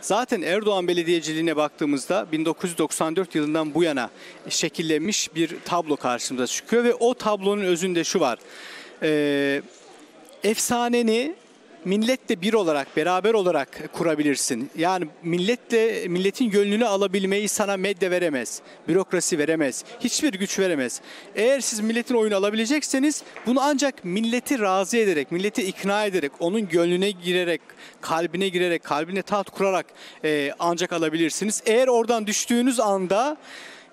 Zaten Erdoğan belediyeciliğine baktığımızda 1994 yılından bu yana şekillenmiş bir tablo karşımıza çıkıyor ve o tablonun özünde şu var. Ee, efsaneni milletle bir olarak, beraber olarak kurabilirsin. Yani milletle milletin gönlünü alabilmeyi sana medya veremez. Bürokrasi veremez. Hiçbir güç veremez. Eğer siz milletin oyunu alabilecekseniz bunu ancak milleti razı ederek, milleti ikna ederek, onun gönlüne girerek, kalbine girerek, kalbine taht kurarak e, ancak alabilirsiniz. Eğer oradan düştüğünüz anda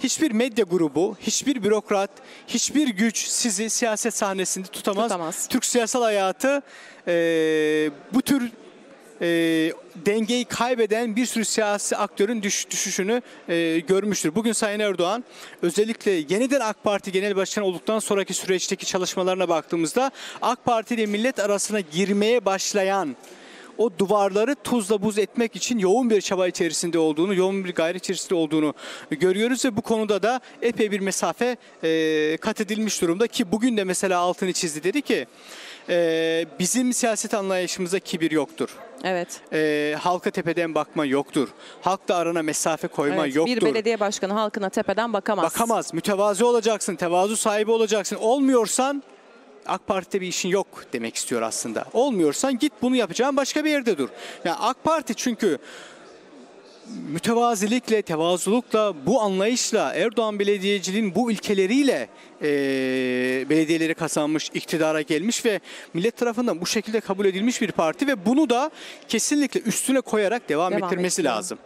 hiçbir medya grubu, hiçbir bürokrat, hiçbir güç sizi siyaset sahnesinde tutamaz. Tutamaz. Türk siyasal hayatı e, bu tür e, dengeyi kaybeden bir sürü siyasi aktörün düş, düşüşünü e, görmüştür. Bugün Sayın Erdoğan özellikle yeniden AK Parti Genel Başkanı olduktan sonraki süreçteki çalışmalarına baktığımızda AK Parti ile millet arasına girmeye başlayan o duvarları tuzla buz etmek için yoğun bir çaba içerisinde olduğunu, yoğun bir gayret içerisinde olduğunu görüyoruz ve bu konuda da epey bir mesafe e, kat edilmiş durumda ki bugün de mesela altını çizdi dedi ki e, bizim siyaset anlayışımızda kibir yoktur. Evet. E, halka tepeden bakma yoktur. Halkla arana mesafe koyma evet. yoktur. Bir belediye başkanı halkına tepeden bakamaz. Bakamaz. Mütevazi olacaksın, tevazu sahibi olacaksın. Olmuyorsan AK Parti'de bir işin yok demek istiyor aslında. Olmuyorsan git bunu yapacağın başka bir yerde dur. Yani AK Parti çünkü mütevazilikle, tevazulukla, bu anlayışla, Erdoğan belediyeciliğin bu ilkeleriyle e, belediyeleri kazanmış, iktidara gelmiş ve millet tarafından bu şekilde kabul edilmiş bir parti ve bunu da kesinlikle üstüne koyarak devam, Devam ettirmesi ettiriyor. lazım.